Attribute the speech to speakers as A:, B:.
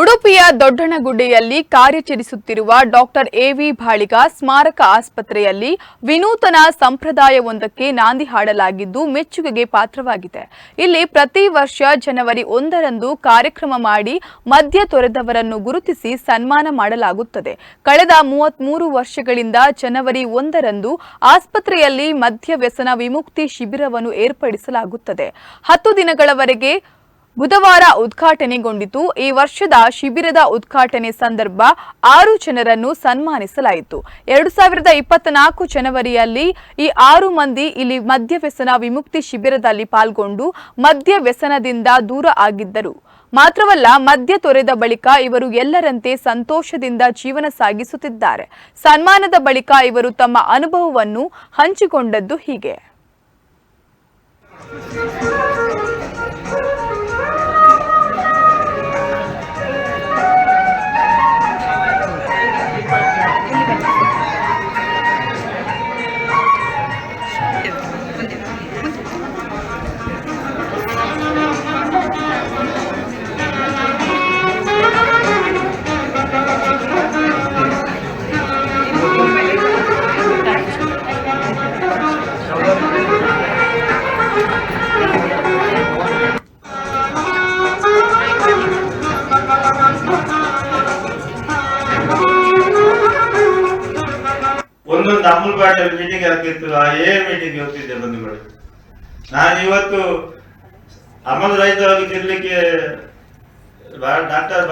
A: ಉಡುಪಿಯ ದೊಡ್ಡಣಗುಡ್ಡೆಯಲ್ಲಿ ಕಾರ್ಯಚರಿಸುತ್ತಿರುವ ಡಾಕ್ಟರ್ ಎವಿ ಭಾಳಿಗ ಸ್ಮಾರಕ ಆಸ್ಪತ್ರೆಯಲ್ಲಿ ವಿನೂತನ ಸಂಪ್ರದಾಯವೊಂದಕ್ಕೆ ನಾಂದಿ ಹಾಡಲಾಗಿದ್ದು ಮೆಚ್ಚುಗೆಗೆ ಪಾತ್ರವಾಗಿದೆ. ಇಲ್ಲಿ ಪ್ರತಿ ವರ್ಷ ಜನವರಿ ಒಂದರಂದು ಕಾರ್ಯಕ್ರಮ ಮಾಡಿ ಮದ್ಯ ತೊರೆದವರನ್ನು ಗುರುತಿಸಿ ಸನ್ಮಾನ ಮಾಡಲಾಗುತ್ತದೆ. ಕಳೆದ ಮೂವತ್ಮೂರು ವರ್ಷಗಳಿಂದ ಜನವರಿ ಒಂದರಂದು ಆಸ್ಪತ್ರೆಯಲ್ಲಿ ಮದ್ಯ ವ್ಯಸನ ವಿಮುಕ್ತಿ ಶಿಬಿರವನ್ನು ಏರ್ಪಡಿಸಲಾಗುತ್ತದೆ. ಹತ್ತು ದಿನಗಳವರೆಗೆ ಬುಧವಾರ ಉದ್ಘಾಟನೆಗೊಂಡಿತು. ಈ ವರ್ಷದ ಶಿಬಿರದ ಉದ್ಘಾಟನೆ ಸಂದರ್ಭ ಆರು ಜನರನ್ನು ಸನ್ಮಾನಿಸಲಾಯಿತು. ಎರಡು ಸಾವಿರದ ಇಪ್ಪತ್ನಾಲ್ಕು ಜನವರಿಯಲ್ಲಿ ಈ ಆರು ಮಂದಿ ಇಲ್ಲಿ ಮದ್ಯವ್ಯಸನ ವಿಮುಕ್ತಿ ಶಿಬಿರದಲ್ಲಿ ಪಾಲ್ಗೊಂಡು ಮದ್ಯ ವ್ಯಸನದಿಂದ ದೂರ ಆಗಿದ್ದರು. ಮಾತ್ರವಲ್ಲ, ಮದ್ಯ ತೊರೆದ ಬಳಿಕ ಇವರು ಎಲ್ಲರಂತೆ ಸಂತೋಷದಿಂದ ಜೀವನ ಸಾಗಿಸುತ್ತಿದ್ದಾರೆ. ಸನ್ಮಾನದ ಬಳಿಕ ಇವರು ತಮ್ಮ ಅನುಭವವನ್ನು ಹಂಚಿಕೊಂಡದ್ದು ಹೀಗೆ.
B: ಒಂದೊಂದು ಅಮೂಲ್ ಬಾಟಲ್ ಮೀಟಿಂಗ್ ಆಗ್ತಿತ್ತು ಆ ಏ ಮೀಟಿಂಗ್ ಹೋಗ್ತಿದ್ದೆ ಬಂಧುಗಳು ನಾನು ಇವತ್ತು ಅಮಲ್ ರೈತರಾಗಿ ತಿರ್ಲಿಕ್ಕೆ ಡಾಕ್ಟರ್